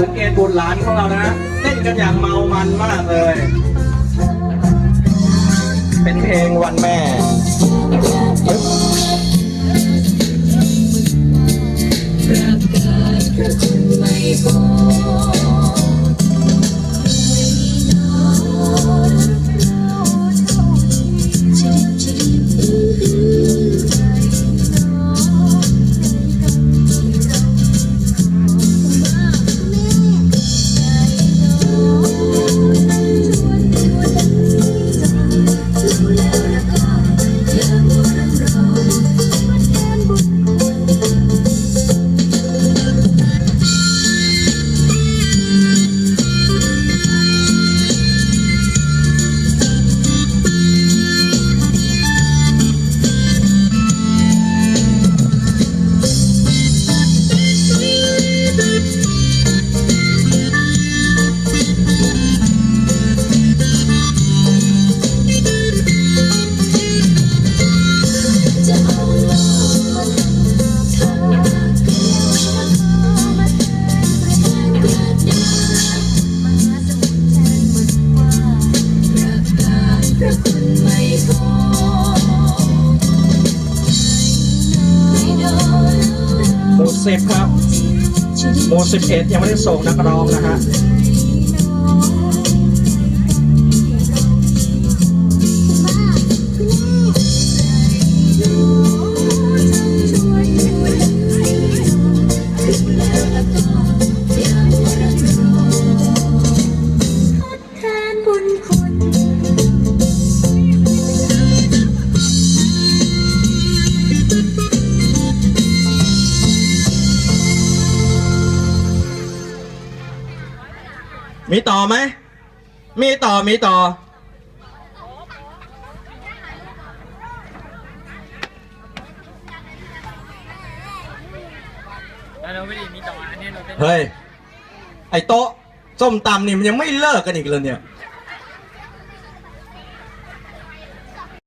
สังเกตบุตรหลานของเรานะเต้นกันอย่างเมามันมากเลย เป็นเพลงวันแม่ประกาศพระคุณไม่พอ สิบเอ็ดยังไม่ได้ส่งนักร้องนะฮะ มีต่อไหม มีต่อ มีต่อแล้วเราไม่ได้มีต่ออันนี้เราเต้น เฮ้ย ไอ้โต๊ะส้มตำนี่มันยังไม่เลิกกันอีกเลยเนี่ย